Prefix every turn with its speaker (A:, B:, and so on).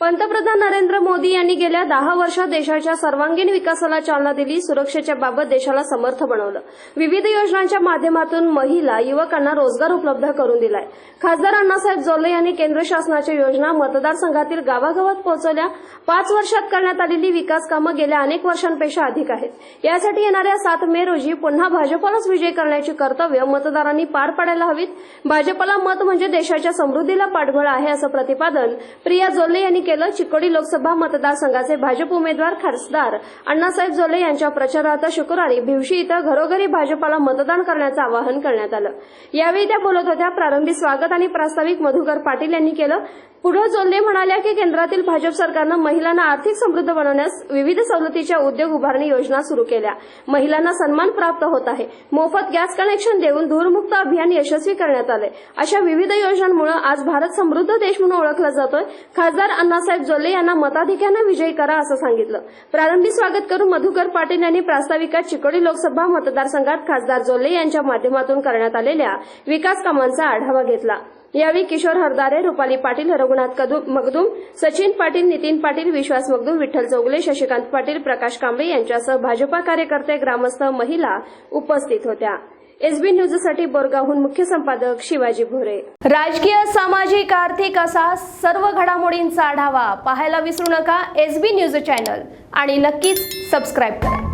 A: पंतप्रधान नरेंद्र मोदी यांनी गेल्या दहा वर्षात देशाच्या सर्वांगीण विकासाला चालना दिली सुरक्षेच्या बाबत देशाला समर्थ बनवलं. विविध योजनांच्या माध्यमातून महिला युवकांना रोजगार उपलब्ध करून दिलाय. खासदार अण्णासाहेब जोल्ले यांनी केंद्र शासनाच्या योजना मतदारसंघातील गावागावात पोहोचवल्या. पाच वर्षात करण्यात आलेली विकास कामं गेल्या अनेक वर्षांपेक्षा अधिक आहेत. यासाठी येणाऱ्या सात मे रोजी पुन्हा भाजपालाच विजय करण्याची कर्तव्य मतदारांनी पार पाडायला हवीत. भाजपला मत म्हणजे देशाच्या समृद्धीला पाठबळ आहे असं प्रतिपादन प्रिया जोल्ले यांनी केलं चिकोडी लोकसभा मतदारसंघाचे भाजप उमेदवार खासदार अण्णासाहेब जोले यांच्या प्रचारार्थ शुक्रवारी भिवशी इथं घरोघरी भाजपाला मतदान करण्याचं आवाहन करण्यात आलं. यावेळी त्या बोलत होत्या. प्रारंभी स्वागत आणि प्रास्ताविक मधुकर पाटील यांनी केलं. पुढे जोल्ले म्हणाल्या की केंद्रातील भाजप सरकारनं महिलांना आर्थिक समृद्ध बनवण्यास विविध सवलतीच्या उद्योग उभारणी योजना सुरू केल्या. महिलांना सन्मान प्राप्त होत आहे. मोफत गॅस कनेक्शन देऊन धूरमुक्त अभियान यशस्वी करण्यात आले अशा विविध योजनांमुळे आज भारत समृद्ध देश म्हणून ओळखला जातोय. खासदार अण्णासाहेब जोल्ले यांना मताधिक्यानं विजयी करा असं सांगितलं. प्रारंभी स्वागत करून मधुकर पाटील यांनी प्रास्ताविकात चिकोडी लोकसभा मतदारसंघात खासदार जोल्ले यांच्या माध्यमातून करण्यात आलेल्या विकास कामांचा आढावा घेतला. यावेळी किशोर हरदारे रुपाली पाटील रघुनाथ कदू मगदूम सचिन पाटील नितीन पाटील विश्वास मगदूम विठ्ठल चौगले शशिकांत पाटील प्रकाश कांबळे यांच्यासह भाजपा कार्यकर्ते ग्रामस्थ महिला उपस्थित होत्या. एसबी न्यूजसाठी बोरगावहून मुख्य संपादक शिवाजी भोरे. राजकीय सामाजिक आर्थिक असा सर्व घडामोडींचा आढावा पाहायला विसरू नका एसबी न्यूज चॅनल आणि नक्कीच सबस्क्राईब करा.